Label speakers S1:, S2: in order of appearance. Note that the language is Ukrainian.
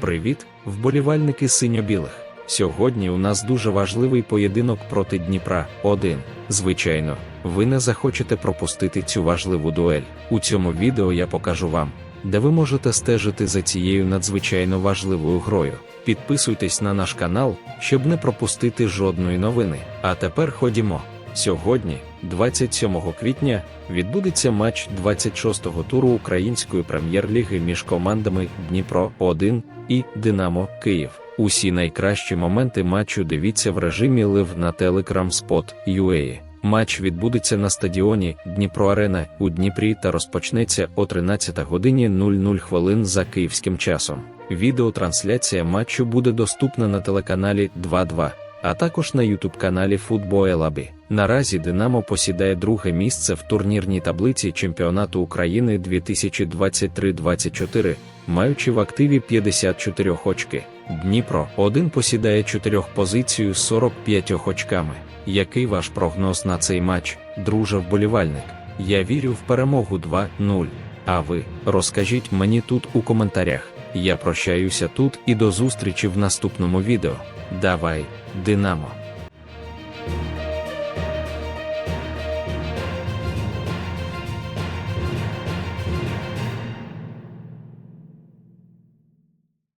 S1: Привіт, вболівальники синьо-білих. Сьогодні у нас дуже важливий поєдинок проти Дніпра 1. Звичайно, ви не захочете пропустити цю важливу дуель. У цьому відео я покажу вам, де ви можете стежити за цією надзвичайно важливою грою. Підписуйтесь на наш канал, щоб не пропустити жодної новини. А тепер ходімо. Сьогодні, 27 квітня, відбудеться матч 26-го туру Української прем'єр-ліги між командами Дніпро 1 і Динамо Київ. Усі найкращі моменти матчу дивіться в режимі Лив на Telegram Spot UA. Матч відбудеться на стадіоні Дніпро Арена у Дніпрі та розпочнеться о 13 годині 00 хвилин за київським часом. Відеотрансляція матчу буде доступна на телеканалі 2.2 а також на ютуб-каналі Футбоелабі. Наразі Динамо посідає друге місце в турнірній таблиці чемпіонату України 2023-24, маючи в активі 54 очки. Дніпро один посідає чотирьох позицію з 45 очками. Який ваш прогноз на цей матч, друже вболівальник? Я вірю в перемогу 2-0. А ви розкажіть мені тут у коментарях. Я прощаюся тут і до зустрічі в наступному відео. Давай, Динамо!